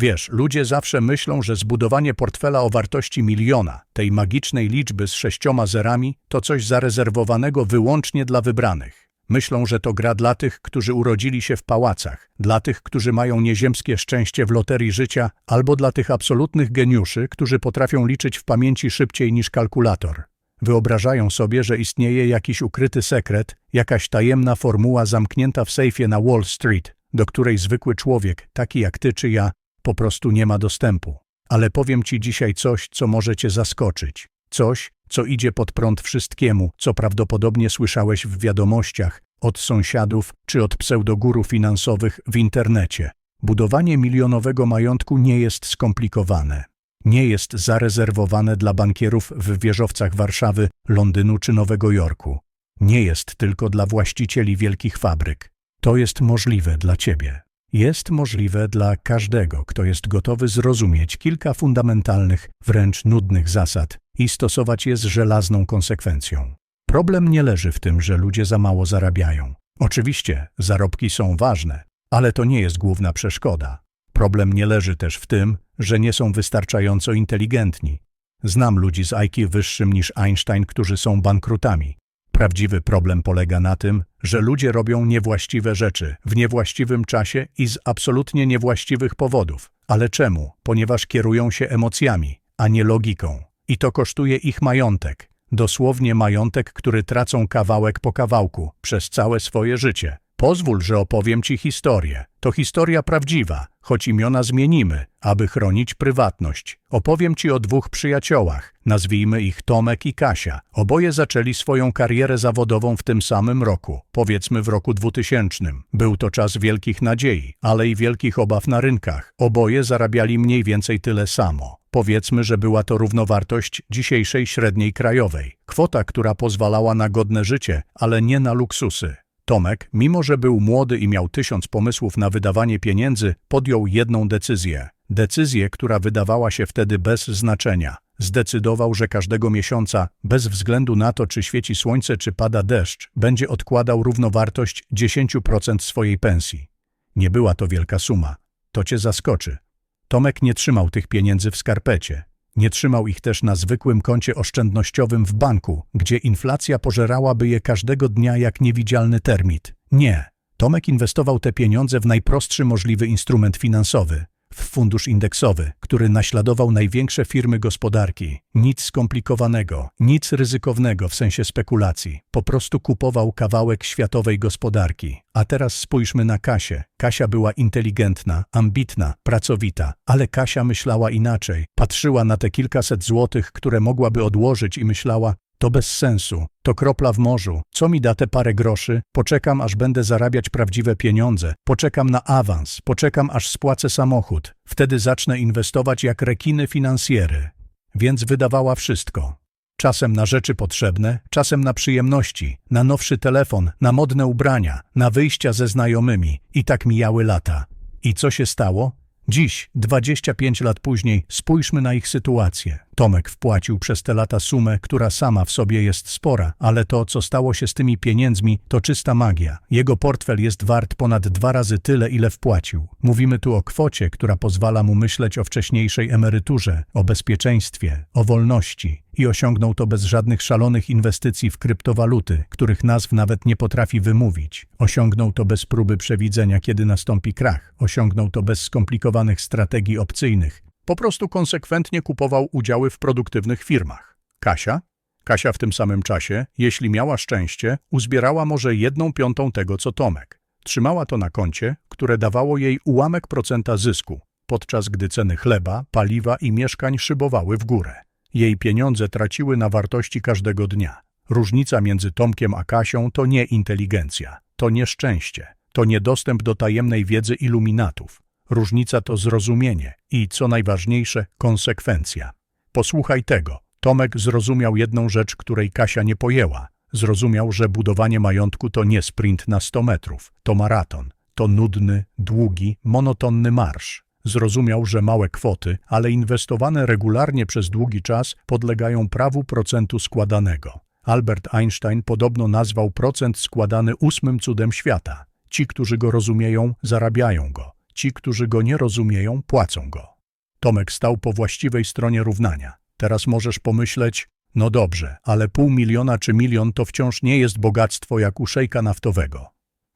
Wiesz, ludzie zawsze myślą, że zbudowanie portfela o wartości miliona, tej magicznej liczby z sześcioma zerami, to coś zarezerwowanego wyłącznie dla wybranych. Myślą, że to gra dla tych, którzy urodzili się w pałacach, dla tych, którzy mają nieziemskie szczęście w loterii życia, albo dla tych absolutnych geniuszy, którzy potrafią liczyć w pamięci szybciej niż kalkulator. Wyobrażają sobie, że istnieje jakiś ukryty sekret, jakaś tajemna formuła zamknięta w sejfie na Wall Street, do której zwykły człowiek, taki jak ty czy ja, po prostu nie ma dostępu. Ale powiem ci dzisiaj coś, co może cię zaskoczyć. Coś, co idzie pod prąd wszystkiemu, co prawdopodobnie słyszałeś w wiadomościach, od sąsiadów czy od pseudoguru finansowych w internecie. Budowanie milionowego majątku nie jest skomplikowane. Nie jest zarezerwowane dla bankierów w wieżowcach Warszawy, Londynu czy Nowego Jorku. Nie jest tylko dla właścicieli wielkich fabryk. To jest możliwe dla ciebie. Jest możliwe dla każdego, kto jest gotowy zrozumieć kilka fundamentalnych, wręcz nudnych zasad i stosować je z żelazną konsekwencją. Problem nie leży w tym, że ludzie za mało zarabiają. Oczywiście, zarobki są ważne, ale to nie jest główna przeszkoda. Problem nie leży też w tym, że nie są wystarczająco inteligentni. Znam ludzi z IQ wyższym niż Einstein, którzy są bankrutami. Prawdziwy problem polega na tym, że ludzie robią niewłaściwe rzeczy w niewłaściwym czasie i z absolutnie niewłaściwych powodów. Ale czemu? Ponieważ kierują się emocjami, a nie logiką. I to kosztuje ich majątek. Dosłownie majątek, który tracą kawałek po kawałku przez całe swoje życie. Pozwól, że opowiem ci historię. To historia prawdziwa, choć imiona zmienimy, aby chronić prywatność. Opowiem ci o dwóch przyjaciołach, nazwijmy ich Tomek i Kasia. Oboje zaczęli swoją karierę zawodową w tym samym roku, powiedzmy w roku 2000. Był to czas wielkich nadziei, ale i wielkich obaw na rynkach. Oboje zarabiali mniej więcej tyle samo. Powiedzmy, że była to równowartość dzisiejszej średniej krajowej. Kwota, która pozwalała na godne życie, ale nie na luksusy. Tomek, mimo że był młody i miał tysiąc pomysłów na wydawanie pieniędzy, podjął jedną decyzję. Decyzję, która wydawała się wtedy bez znaczenia. Zdecydował, że każdego miesiąca, bez względu na to, czy świeci słońce, czy pada deszcz, będzie odkładał równowartość 10% swojej pensji. Nie była to wielka suma. To cię zaskoczy. Tomek nie trzymał tych pieniędzy w skarpecie. Nie trzymał ich też na zwykłym koncie oszczędnościowym w banku, gdzie inflacja pożerałaby je każdego dnia jak niewidzialny termit. Nie. Tomek inwestował te pieniądze w najprostszy możliwy instrument finansowy w fundusz indeksowy, który naśladował największe firmy gospodarki. Nic skomplikowanego, nic ryzykownego w sensie spekulacji. Po prostu kupował kawałek światowej gospodarki. A teraz spójrzmy na Kasię. Kasia była inteligentna, ambitna, pracowita, ale Kasia myślała inaczej. Patrzyła na te kilkaset złotych, które mogłaby odłożyć i myślała, to bez sensu. To kropla w morzu. Co mi da te parę groszy? Poczekam, aż będę zarabiać prawdziwe pieniądze. Poczekam na awans. Poczekam, aż spłacę samochód. Wtedy zacznę inwestować jak rekiny finansjery. Więc wydawała wszystko. Czasem na rzeczy potrzebne, czasem na przyjemności, na nowszy telefon, na modne ubrania, na wyjścia ze znajomymi. I tak mijały lata. I co się stało? Dziś, 25 lat później, spójrzmy na ich sytuację. Tomek wpłacił przez te lata sumę, która sama w sobie jest spora, ale to, co stało się z tymi pieniędzmi, to czysta magia. Jego portfel jest wart ponad dwa razy tyle, ile wpłacił. Mówimy tu o kwocie, która pozwala mu myśleć o wcześniejszej emeryturze, o bezpieczeństwie, o wolności. I osiągnął to bez żadnych szalonych inwestycji w kryptowaluty, których nazw nawet nie potrafi wymówić. Osiągnął to bez próby przewidzenia, kiedy nastąpi krach. Osiągnął to bez skomplikowanych strategii opcyjnych, po prostu konsekwentnie kupował udziały w produktywnych firmach. Kasia? Kasia w tym samym czasie, jeśli miała szczęście, uzbierała może jedną piątą tego, co Tomek. Trzymała to na koncie, które dawało jej ułamek procenta zysku, podczas gdy ceny chleba, paliwa i mieszkań szybowały w górę. Jej pieniądze traciły na wartości każdego dnia. Różnica między Tomkiem a Kasią to nie inteligencja, to nieszczęście, to niedostęp do tajemnej wiedzy iluminatów. Różnica to zrozumienie i, co najważniejsze, konsekwencja. Posłuchaj tego. Tomek zrozumiał jedną rzecz, której Kasia nie pojęła. Zrozumiał, że budowanie majątku to nie sprint na 100 metrów, to maraton. To nudny, długi, monotonny marsz. Zrozumiał, że małe kwoty, ale inwestowane regularnie przez długi czas podlegają prawu procentu składanego. Albert Einstein podobno nazwał procent składany ósmym cudem świata. Ci, którzy go rozumieją, zarabiają go. ci, którzy go nie rozumieją, płacą go. Tomek stał po właściwej stronie równania. Teraz możesz pomyśleć, no dobrze, ale pół miliona czy milion to wciąż nie jest bogactwo jak u szejka naftowego.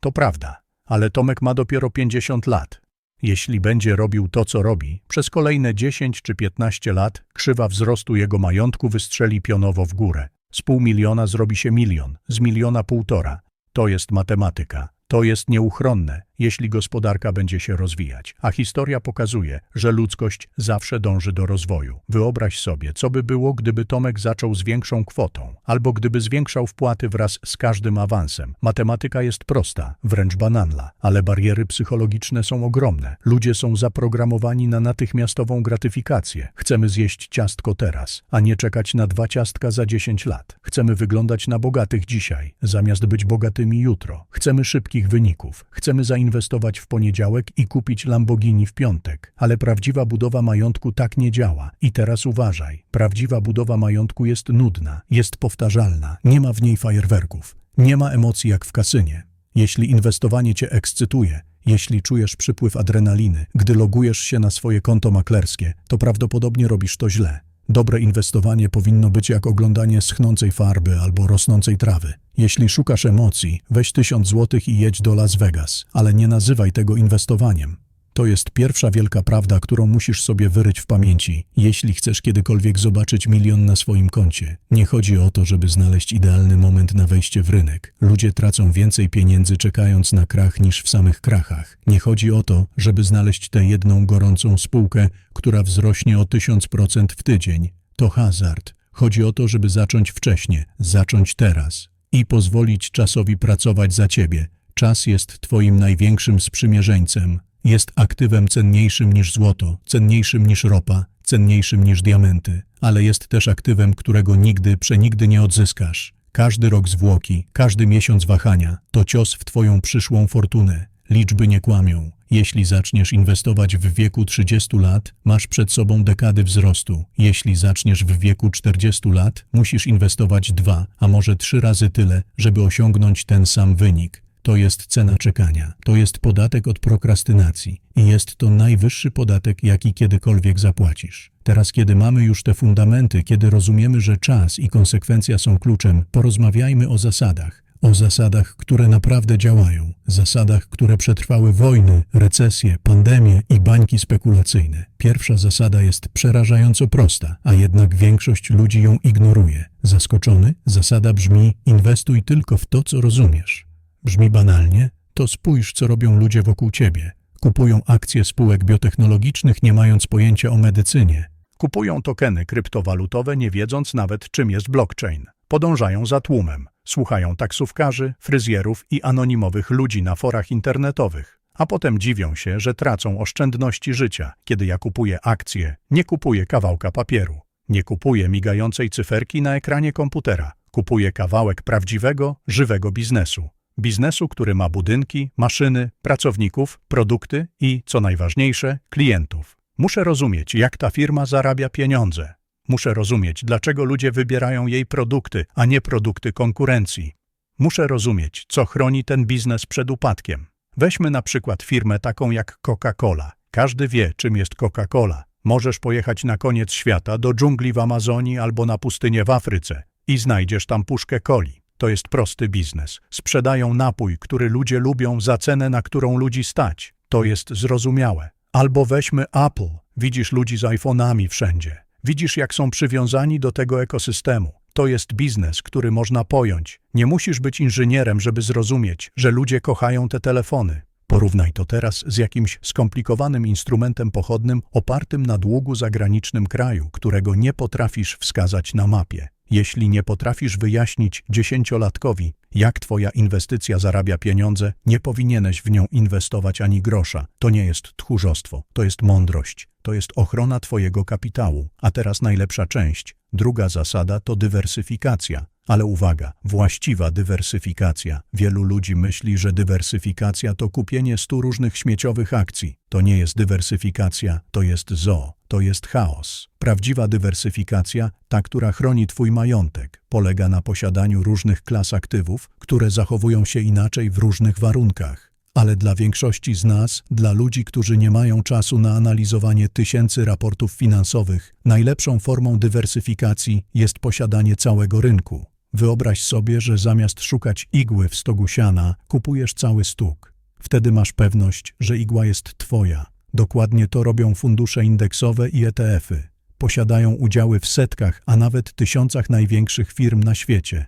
To prawda, ale Tomek ma dopiero 50 lat. Jeśli będzie robił to, co robi, przez kolejne 10 czy 15 lat krzywa wzrostu jego majątku wystrzeli pionowo w górę. Z pół miliona zrobi się milion, z miliona półtora. To jest matematyka. To jest nieuchronne, jeśli gospodarka będzie się rozwijać. A historia pokazuje, że ludzkość zawsze dąży do rozwoju. Wyobraź sobie, co by było, gdyby Tomek zaczął z większą kwotą, albo gdyby zwiększał wpłaty wraz z każdym awansem. Matematyka jest prosta, wręcz banalna, ale bariery psychologiczne są ogromne. Ludzie są zaprogramowani na natychmiastową gratyfikację. Chcemy zjeść ciastko teraz, a nie czekać na dwa ciastka za 10 lat. Chcemy wyglądać na bogatych dzisiaj, zamiast być bogatymi jutro. Chcemy szybkich wyników. Chcemy zainwestować w poniedziałek i kupić Lamborghini w piątek. Ale prawdziwa budowa majątku tak nie działa. I teraz uważaj. Prawdziwa budowa majątku jest nudna, jest powtarzalna, nie ma w niej fajerwerków, nie ma emocji jak w kasynie. Jeśli inwestowanie cię ekscytuje, jeśli czujesz przypływ adrenaliny, gdy logujesz się na swoje konto maklerskie, to prawdopodobnie robisz to źle. Dobre inwestowanie powinno być jak oglądanie schnącej farby albo rosnącej trawy. Jeśli szukasz emocji, weź tysiąc złotych i jedź do Las Vegas, ale nie nazywaj tego inwestowaniem. To jest pierwsza wielka prawda, którą musisz sobie wyryć w pamięci, jeśli chcesz kiedykolwiek zobaczyć milion na swoim koncie. Nie chodzi o to, żeby znaleźć idealny moment na wejście w rynek. Ludzie tracą więcej pieniędzy czekając na krach niż w samych krachach. Nie chodzi o to, żeby znaleźć tę jedną gorącą spółkę, która wzrośnie o 1000% w tydzień. To hazard. Chodzi o to, żeby zacząć wcześnie, zacząć teraz i pozwolić czasowi pracować za ciebie. Czas jest twoim największym sprzymierzeńcem. Jest aktywem cenniejszym niż złoto, cenniejszym niż ropa, cenniejszym niż diamenty, ale jest też aktywem, którego nigdy, przenigdy nie odzyskasz. Każdy rok zwłoki, każdy miesiąc wahania to cios w twoją przyszłą fortunę. Liczby nie kłamią. Jeśli zaczniesz inwestować w wieku 30 lat, masz przed sobą dekady wzrostu. Jeśli zaczniesz w wieku 40 lat, musisz inwestować dwa, a może trzy razy tyle, żeby osiągnąć ten sam wynik. To jest cena czekania. To jest podatek od prokrastynacji. I jest to najwyższy podatek, jaki kiedykolwiek zapłacisz. Teraz, kiedy mamy już te fundamenty, kiedy rozumiemy, że czas i konsekwencja są kluczem, porozmawiajmy o zasadach. O zasadach, które naprawdę działają. Zasadach, które przetrwały wojny, recesje, pandemie i bańki spekulacyjne. Pierwsza zasada jest przerażająco prosta, a jednak większość ludzi ją ignoruje. Zaskoczony? Zasada brzmi: inwestuj tylko w to, co rozumiesz. Brzmi banalnie, to spójrz, co robią ludzie wokół ciebie. Kupują akcje spółek biotechnologicznych, nie mając pojęcia o medycynie. Kupują tokeny kryptowalutowe, nie wiedząc nawet, czym jest blockchain. Podążają za tłumem. Słuchają taksówkarzy, fryzjerów i anonimowych ludzi na forach internetowych. A potem dziwią się, że tracą oszczędności życia. Kiedy ja kupuję akcje, nie kupuję kawałka papieru. Nie kupuję migającej cyferki na ekranie komputera. Kupuję kawałek prawdziwego, żywego biznesu. Biznesu, który ma budynki, maszyny, pracowników, produkty i, co najważniejsze, klientów. Muszę rozumieć, jak ta firma zarabia pieniądze. Muszę rozumieć, dlaczego ludzie wybierają jej produkty, a nie produkty konkurencji. Muszę rozumieć, co chroni ten biznes przed upadkiem. Weźmy na przykład firmę taką jak Coca-Cola. Każdy wie, czym jest Coca-Cola. Możesz pojechać na koniec świata do dżungli w Amazonii albo na pustynię w Afryce i znajdziesz tam puszkę coli. To jest prosty biznes. Sprzedają napój, który ludzie lubią za cenę, na którą ludzi stać. To jest zrozumiałe. Albo weźmy Apple. Widzisz ludzi z iPhone'ami wszędzie. Widzisz, jak są przywiązani do tego ekosystemu. To jest biznes, który można pojąć. Nie musisz być inżynierem, żeby zrozumieć, że ludzie kochają te telefony. Porównaj to teraz z jakimś skomplikowanym instrumentem pochodnym opartym na długu zagranicznym kraju, którego nie potrafisz wskazać na mapie. Jeśli nie potrafisz wyjaśnić dziesięciolatkowi, jak twoja inwestycja zarabia pieniądze, nie powinieneś w nią inwestować ani grosza. To nie jest tchórzostwo, to jest mądrość, to jest ochrona twojego kapitału. A teraz najlepsza część. Druga zasada to dywersyfikacja. Ale uwaga, właściwa dywersyfikacja. Wielu ludzi myśli, że dywersyfikacja to kupienie stu różnych śmieciowych akcji. To nie jest dywersyfikacja, to jest zo, to jest chaos. Prawdziwa dywersyfikacja, ta, która chroni twój majątek, polega na posiadaniu różnych klas aktywów, które zachowują się inaczej w różnych warunkach. Ale dla większości z nas, dla ludzi, którzy nie mają czasu na analizowanie tysięcy raportów finansowych, najlepszą formą dywersyfikacji jest posiadanie całego rynku. Wyobraź sobie, że zamiast szukać igły w stogu siana, kupujesz cały stóg. Wtedy masz pewność, że igła jest twoja. Dokładnie to robią fundusze indeksowe i ETF-y. Posiadają udziały w setkach, a nawet tysiącach największych firm na świecie.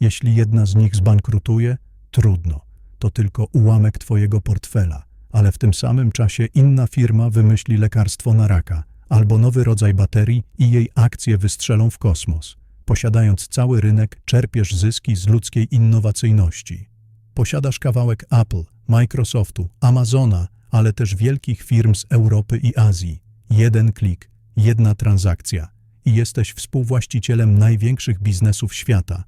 Jeśli jedna z nich zbankrutuje, trudno. To tylko ułamek twojego portfela, ale w tym samym czasie inna firma wymyśli lekarstwo na raka albo nowy rodzaj baterii i jej akcje wystrzelą w kosmos. Posiadając cały rynek, czerpiesz zyski z ludzkiej innowacyjności. Posiadasz kawałek Apple, Microsoftu, Amazona, ale też wielkich firm z Europy i Azji. Jeden klik, jedna transakcja i jesteś współwłaścicielem największych biznesów świata.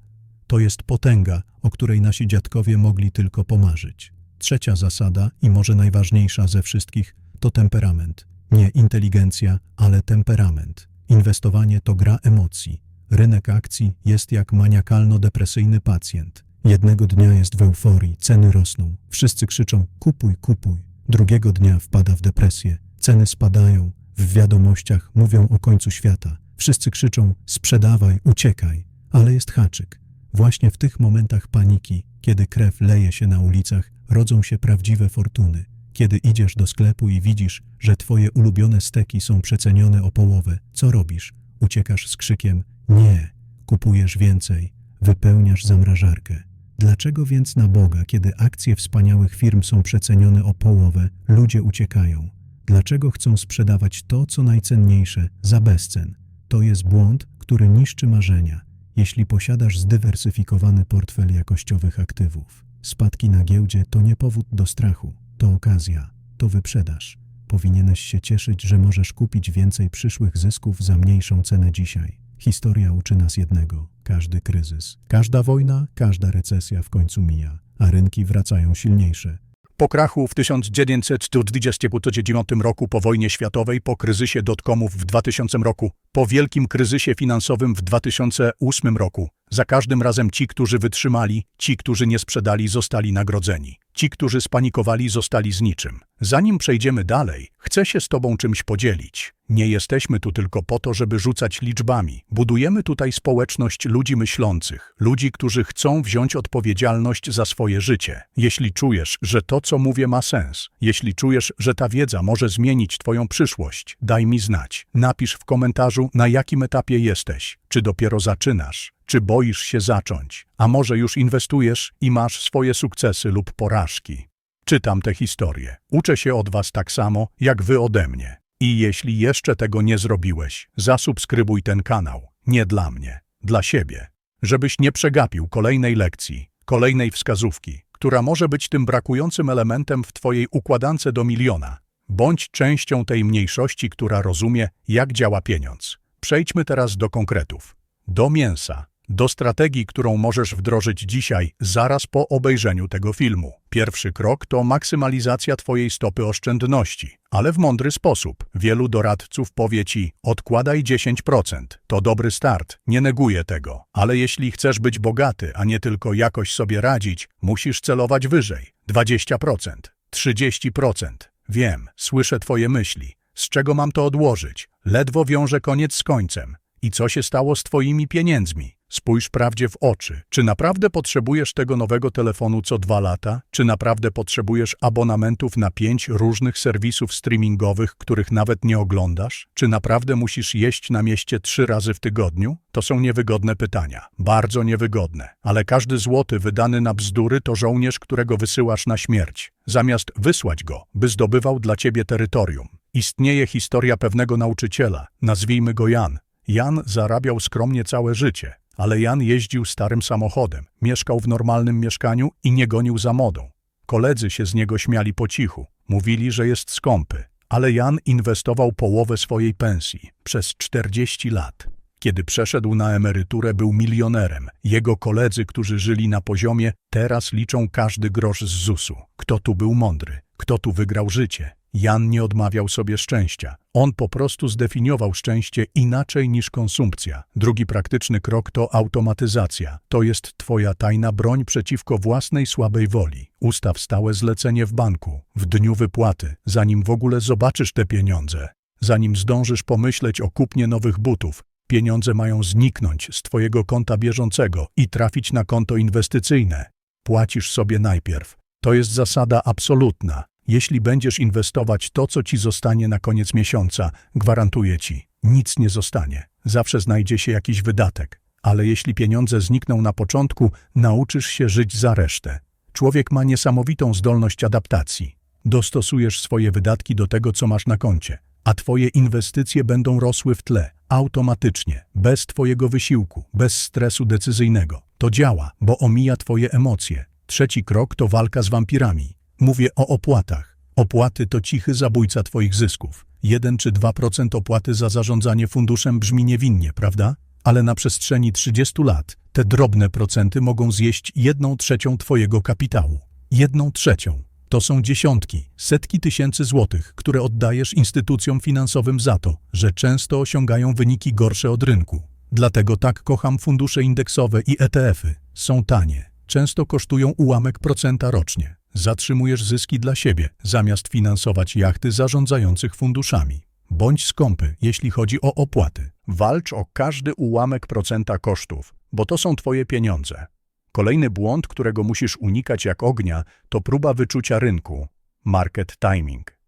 To jest potęga, o której nasi dziadkowie mogli tylko pomarzyć. Trzecia zasada, i może najważniejsza ze wszystkich, to temperament. Nie inteligencja, ale temperament. Inwestowanie to gra emocji. Rynek akcji jest jak maniakalno-depresyjny pacjent. Jednego dnia jest w euforii, ceny rosną, wszyscy krzyczą kupuj, kupuj. Drugiego dnia wpada w depresję, ceny spadają, w wiadomościach mówią o końcu świata. Wszyscy krzyczą sprzedawaj, uciekaj, ale jest haczyk. Właśnie w tych momentach paniki, kiedy krew leje się na ulicach, rodzą się prawdziwe fortuny. Kiedy idziesz do sklepu i widzisz, że twoje ulubione steki są przecenione o połowę, co robisz? Uciekasz z krzykiem nie, kupujesz więcej, wypełniasz zamrażarkę. Dlaczego więc na Boga, kiedy akcje wspaniałych firm są przecenione o połowę, ludzie uciekają? Dlaczego chcą sprzedawać to, co najcenniejsze, za bezcen? To jest błąd, który niszczy marzenia. Jeśli posiadasz zdywersyfikowany portfel jakościowych aktywów, spadki na giełdzie to nie powód do strachu, to okazja, to wyprzedaż. Powinieneś się cieszyć, że możesz kupić więcej przyszłych zysków za mniejszą cenę dzisiaj. Historia uczy nas jednego: każdy kryzys, każda wojna, każda recesja w końcu mija, a rynki wracają silniejsze. Po krachu w 1929 roku, po wojnie światowej, po kryzysie dotcomów w 2000 roku, po wielkim kryzysie finansowym w 2008 roku, za każdym razem ci, którzy wytrzymali, ci, którzy nie sprzedali, zostali nagrodzeni. Ci, którzy spanikowali, zostali z niczym. Zanim przejdziemy dalej, chcę się z Tobą czymś podzielić. Nie jesteśmy tu tylko po to, żeby rzucać liczbami. Budujemy tutaj społeczność ludzi myślących, ludzi, którzy chcą wziąć odpowiedzialność za swoje życie. Jeśli czujesz, że to, co mówię, ma sens, jeśli czujesz, że ta wiedza może zmienić Twoją przyszłość, daj mi znać. Napisz w komentarzu, na jakim etapie jesteś. Czy dopiero zaczynasz? Czy boisz się zacząć? A może już inwestujesz i masz swoje sukcesy lub porażki? Czytam te historie. Uczę się od Was tak samo, jak Wy ode mnie. I jeśli jeszcze tego nie zrobiłeś, zasubskrybuj ten kanał. Nie dla mnie, dla siebie. Żebyś nie przegapił kolejnej lekcji, kolejnej wskazówki, która może być tym brakującym elementem w Twojej układance do miliona. Bądź częścią tej mniejszości, która rozumie, jak działa pieniądz. Przejdźmy teraz do konkretów. Do mięsa do strategii, którą możesz wdrożyć dzisiaj, zaraz po obejrzeniu tego filmu. Pierwszy krok to maksymalizacja Twojej stopy oszczędności, ale w mądry sposób. Wielu doradców powie Ci, odkładaj 10%. To dobry start, nie neguję tego. Ale jeśli chcesz być bogaty, a nie tylko jakoś sobie radzić, musisz celować wyżej. 20%, 30%. Wiem, słyszę Twoje myśli. Z czego mam to odłożyć? Ledwo wiążę koniec z końcem. I co się stało z Twoimi pieniędzmi? Spójrz prawdzie w oczy. Czy naprawdę potrzebujesz tego nowego telefonu co dwa lata? Czy naprawdę potrzebujesz abonamentów na pięć różnych serwisów streamingowych, których nawet nie oglądasz? Czy naprawdę musisz jeść na mieście trzy razy w tygodniu? To są niewygodne pytania. Bardzo niewygodne. Ale każdy złoty wydany na bzdury to żołnierz, którego wysyłasz na śmierć. Zamiast wysłać go, by zdobywał dla ciebie terytorium. Istnieje historia pewnego nauczyciela, nazwijmy go Jan. Jan zarabiał skromnie całe życie, ale Jan jeździł starym samochodem, mieszkał w normalnym mieszkaniu i nie gonił za modą. Koledzy się z niego śmiali po cichu, mówili, że jest skąpy, ale Jan inwestował połowę swojej pensji przez 40 lat. Kiedy przeszedł na emeryturę, był milionerem. Jego koledzy, którzy żyli na poziomie, teraz liczą każdy grosz z ZUS-u. Kto tu był mądry? Kto tu wygrał życie? Jan nie odmawiał sobie szczęścia. On po prostu zdefiniował szczęście inaczej niż konsumpcja. Drugi praktyczny krok to automatyzacja. To jest twoja tajna broń przeciwko własnej słabej woli. Ustaw stałe zlecenie w banku, w dniu wypłaty, zanim w ogóle zobaczysz te pieniądze. Zanim zdążysz pomyśleć o kupnie nowych butów, pieniądze mają zniknąć z twojego konta bieżącego i trafić na konto inwestycyjne. Płacisz sobie najpierw. To jest zasada absolutna. Jeśli będziesz inwestować to, co ci zostanie na koniec miesiąca, gwarantuję ci, nic nie zostanie. Zawsze znajdzie się jakiś wydatek. Ale jeśli pieniądze znikną na początku, nauczysz się żyć za resztę. Człowiek ma niesamowitą zdolność adaptacji. Dostosujesz swoje wydatki do tego, co masz na koncie, a twoje inwestycje będą rosły w tle, automatycznie, bez twojego wysiłku, bez stresu decyzyjnego. To działa, bo omija twoje emocje. Trzeci krok to walka z wampirami. Mówię o opłatach. Opłaty to cichy zabójca twoich zysków. 1 czy 2% opłaty za zarządzanie funduszem brzmi niewinnie, prawda? Ale na przestrzeni 30 lat te drobne procenty mogą zjeść jedną trzecią twojego kapitału. Jedną trzecią. To są dziesiątki, setki tysięcy złotych, które oddajesz instytucjom finansowym za to, że często osiągają wyniki gorsze od rynku. Dlatego tak kocham fundusze indeksowe i ETF-y. Są tanie. Często kosztują ułamek procenta rocznie. Zatrzymujesz zyski dla siebie, zamiast finansować jachty zarządzających funduszami. Bądź skąpy, jeśli chodzi o opłaty. Walcz o każdy ułamek procenta kosztów, bo to są twoje pieniądze. Kolejny błąd, którego musisz unikać jak ognia, to próba wyczucia rynku. Market timing.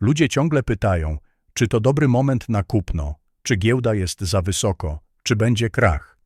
Ludzie ciągle pytają, czy to dobry moment na kupno, czy giełda jest za wysoko, czy będzie krach.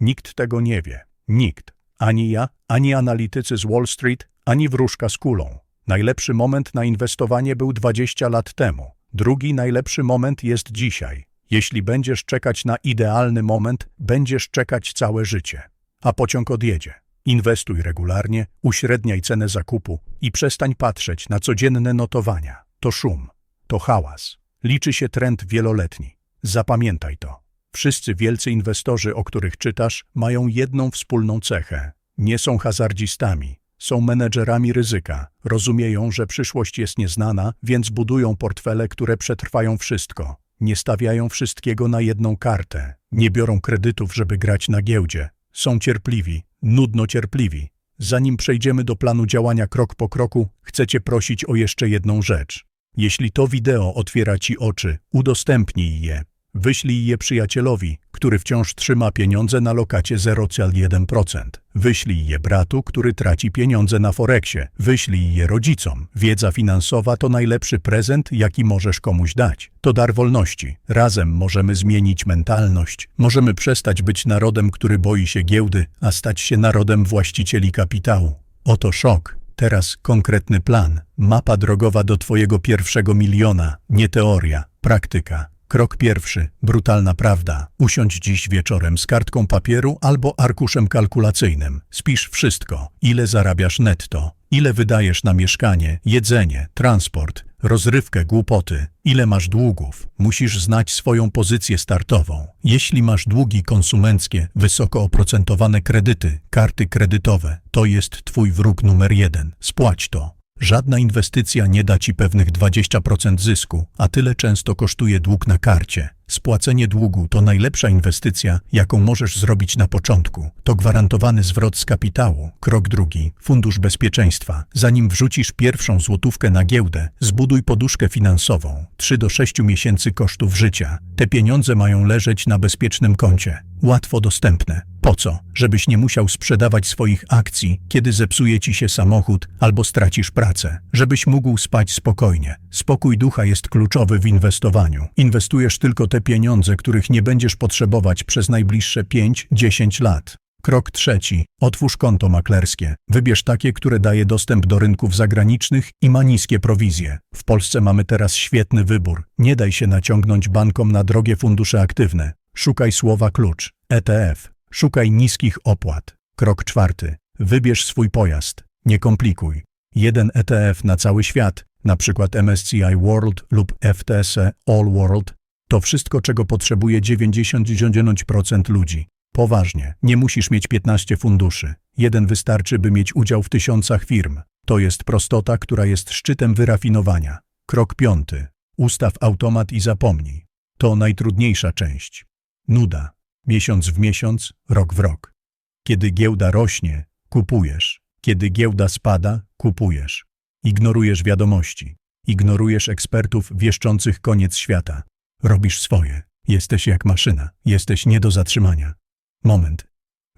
Nikt tego nie wie. Nikt. Ani ja, ani analitycy z Wall Street, ani wróżka z kulą. Najlepszy moment na inwestowanie był 20 lat temu. Drugi najlepszy moment jest dzisiaj. Jeśli będziesz czekać na idealny moment, będziesz czekać całe życie. A pociąg odjedzie. Inwestuj regularnie, uśredniaj cenę zakupu i przestań patrzeć na codzienne notowania. To szum, to hałas. Liczy się trend wieloletni. Zapamiętaj to. Wszyscy wielcy inwestorzy, o których czytasz, mają jedną wspólną cechę. Nie są hazardzistami, są menedżerami ryzyka. Rozumieją, że przyszłość jest nieznana, więc budują portfele, które przetrwają wszystko. Nie stawiają wszystkiego na jedną kartę. Nie biorą kredytów, żeby grać na giełdzie. Są cierpliwi, nudno cierpliwi. Zanim przejdziemy do planu działania krok po kroku, chcę Cię prosić o jeszcze jedną rzecz. Jeśli to wideo otwiera Ci oczy, udostępnij je. Wyślij je przyjacielowi, który wciąż trzyma pieniądze na lokacie 0,1%. Wyślij je bratu, który traci pieniądze na Forexie. Wyślij je rodzicom. Wiedza finansowa to najlepszy prezent, jaki możesz komuś dać. To dar wolności. Razem możemy zmienić mentalność. Możemy przestać być narodem, który boi się giełdy, a stać się narodem właścicieli kapitału. Oto szok. Teraz konkretny plan. Mapa drogowa do Twojego pierwszego miliona. Nie teoria, praktyka. Krok pierwszy. Brutalna prawda. Usiądź dziś wieczorem z kartką papieru albo arkuszem kalkulacyjnym. Spisz wszystko. Ile zarabiasz netto? Ile wydajesz na mieszkanie, jedzenie, transport, rozrywkę, głupoty? Ile masz długów? Musisz znać swoją pozycję startową. Jeśli masz długi konsumenckie, wysoko oprocentowane kredyty, karty kredytowe, to jest twój wróg numer jeden. Spłać to. Żadna inwestycja nie da ci pewnych 20% zysku, a tyle często kosztuje dług na karcie. Spłacenie długu to najlepsza inwestycja, jaką możesz zrobić na początku. To gwarantowany zwrot z kapitału. Krok drugi. Fundusz bezpieczeństwa. Zanim wrzucisz pierwszą złotówkę na giełdę, zbuduj poduszkę finansową. 3 do 6 miesięcy kosztów życia. Te pieniądze mają leżeć na bezpiecznym koncie. Łatwo dostępne. Po co? Żebyś nie musiał sprzedawać swoich akcji, kiedy zepsuje ci się samochód albo stracisz pracę. Żebyś mógł spać spokojnie. Spokój ducha jest kluczowy w inwestowaniu. Inwestujesz tylko te pieniądze, których nie będziesz potrzebować przez najbliższe 5-10 lat. Krok trzeci. Otwórz konto maklerskie. Wybierz takie, które daje dostęp do rynków zagranicznych i ma niskie prowizje. W Polsce mamy teraz świetny wybór. Nie daj się naciągnąć bankom na drogie fundusze aktywne. Szukaj słowa klucz. ETF. Szukaj niskich opłat. Krok czwarty. Wybierz swój pojazd. Nie komplikuj. Jeden ETF na cały świat, przykład MSCI World lub FTSE All World, to wszystko, czego potrzebuje 99% ludzi. Poważnie, nie musisz mieć 15 funduszy. Jeden wystarczy, by mieć udział w tysiącach firm. To jest prostota, która jest szczytem wyrafinowania. Krok piąty. Ustaw automat i zapomnij. To najtrudniejsza część. Nuda. Miesiąc w miesiąc, rok w rok. Kiedy giełda rośnie, kupujesz. Kiedy giełda spada, kupujesz. Ignorujesz wiadomości. Ignorujesz ekspertów wieszczących koniec świata. Robisz swoje. Jesteś jak maszyna. Jesteś nie do zatrzymania. Moment.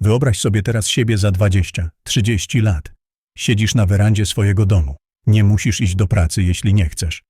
Wyobraź sobie teraz siebie za 20, 30 lat. Siedzisz na werandzie swojego domu. Nie musisz iść do pracy, jeśli nie chcesz.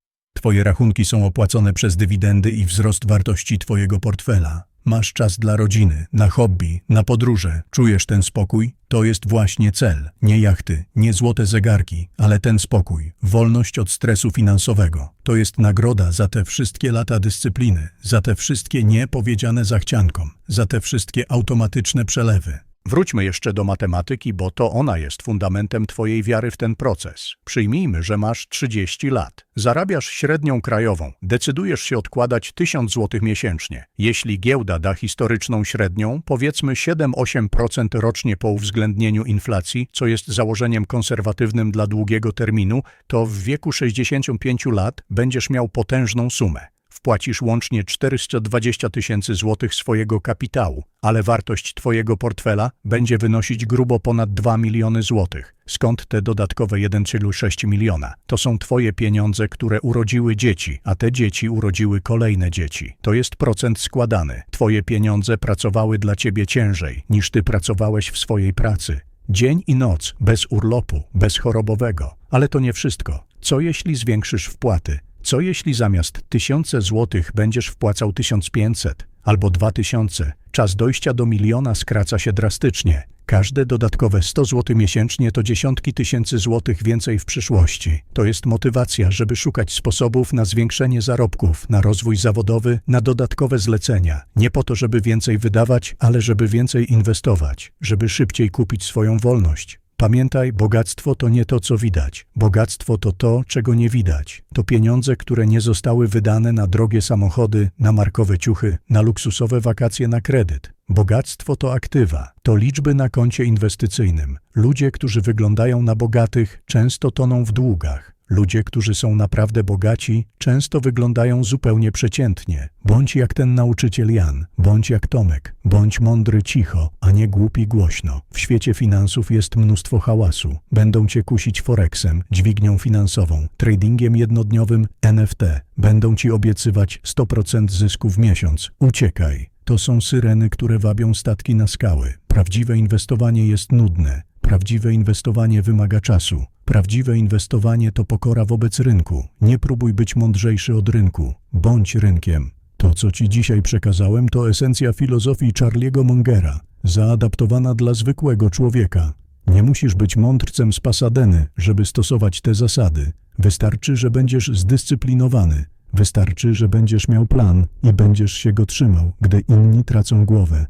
Twoje rachunki są opłacone przez dywidendy i wzrost wartości Twojego portfela. Masz czas dla rodziny, na hobby, na podróże. Czujesz ten spokój? To jest właśnie cel. Nie jachty, nie złote zegarki, ale ten spokój. Wolność od stresu finansowego. To jest nagroda za te wszystkie lata dyscypliny, za te wszystkie nie powiedziane zachciankom, za te wszystkie automatyczne przelewy. Wróćmy jeszcze do matematyki, bo to ona jest fundamentem Twojej wiary w ten proces. Przyjmijmy, że masz 30 lat. Zarabiasz średnią krajową. Decydujesz się odkładać 1000 zł miesięcznie. Jeśli giełda da historyczną średnią, powiedzmy 7-8% rocznie po uwzględnieniu inflacji, co jest założeniem konserwatywnym dla długiego terminu, to w wieku 65 lat będziesz miał potężną sumę wpłacisz łącznie 420 tysięcy złotych swojego kapitału, ale wartość Twojego portfela będzie wynosić grubo ponad 2 miliony złotych. Skąd te dodatkowe 1,6 miliona? To są Twoje pieniądze, które urodziły dzieci, a te dzieci urodziły kolejne dzieci. To jest procent składany. Twoje pieniądze pracowały dla Ciebie ciężej, niż Ty pracowałeś w swojej pracy. Dzień i noc, bez urlopu, bez chorobowego. Ale to nie wszystko. Co jeśli zwiększysz wpłaty? Co jeśli zamiast tysiące złotych będziesz wpłacał 1500 albo 2000? Czas dojścia do miliona skraca się drastycznie. Każde dodatkowe 100 zł miesięcznie to dziesiątki tysięcy złotych więcej w przyszłości. To jest motywacja, żeby szukać sposobów na zwiększenie zarobków, na rozwój zawodowy, na dodatkowe zlecenia. Nie po to, żeby więcej wydawać, ale żeby więcej inwestować, żeby szybciej kupić swoją wolność. Pamiętaj, bogactwo to nie to, co widać. Bogactwo to to, czego nie widać. To pieniądze, które nie zostały wydane na drogie samochody, na markowe ciuchy, na luksusowe wakacje na kredyt. Bogactwo to aktywa, to liczby na koncie inwestycyjnym. Ludzie, którzy wyglądają na bogatych, często toną w długach. Ludzie, którzy są naprawdę bogaci, często wyglądają zupełnie przeciętnie. Bądź jak ten nauczyciel Jan, bądź jak Tomek, bądź mądry cicho, a nie głupi głośno. W świecie finansów jest mnóstwo hałasu. Będą cię kusić forexem, dźwignią finansową, tradingiem jednodniowym, NFT. Będą ci obiecywać 100% zysku w miesiąc. Uciekaj. To są syreny, które wabią statki na skały. Prawdziwe inwestowanie jest nudne. Prawdziwe inwestowanie wymaga czasu. Prawdziwe inwestowanie to pokora wobec rynku. Nie próbuj być mądrzejszy od rynku. Bądź rynkiem. To, co ci dzisiaj przekazałem, to esencja filozofii Charlie'ego Mongera, zaadaptowana dla zwykłego człowieka. Nie musisz być mądrcem z Pasadeny, żeby stosować te zasady. Wystarczy, że będziesz zdyscyplinowany. Wystarczy, że będziesz miał plan i będziesz się go trzymał, gdy inni tracą głowę.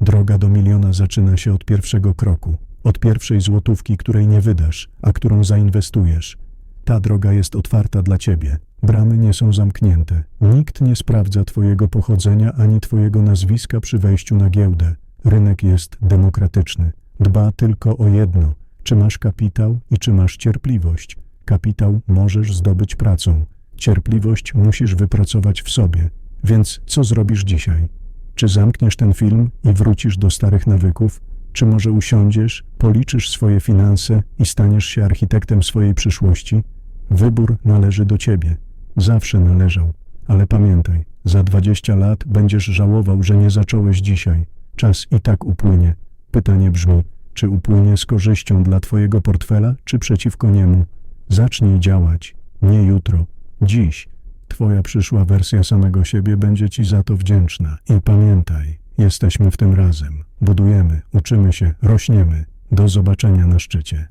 Droga do miliona zaczyna się od pierwszego kroku, od pierwszej złotówki, której nie wydasz, a którą zainwestujesz. Ta droga jest otwarta dla ciebie. Bramy nie są zamknięte. Nikt nie sprawdza twojego pochodzenia ani twojego nazwiska przy wejściu na giełdę. Rynek jest demokratyczny. Dba tylko o jedno: czy masz kapitał i czy masz cierpliwość. Kapitał możesz zdobyć pracą. Cierpliwość musisz wypracować w sobie. Więc co zrobisz dzisiaj? Czy zamkniesz ten film i wrócisz do starych nawyków? Czy może usiądziesz, policzysz swoje finanse i staniesz się architektem swojej przyszłości? Wybór należy do ciebie. Zawsze należał. Ale pamiętaj, za 20 lat będziesz żałował, że nie zacząłeś dzisiaj. Czas i tak upłynie. Pytanie brzmi, czy upłynie z korzyścią dla twojego portfela, czy przeciwko niemu? Zacznij działać. Nie jutro. Dziś. Twoja przyszła wersja samego siebie będzie ci za to wdzięczna. I pamiętaj, jesteśmy w tym razem. Budujemy, uczymy się, rośniemy. Do zobaczenia na szczycie.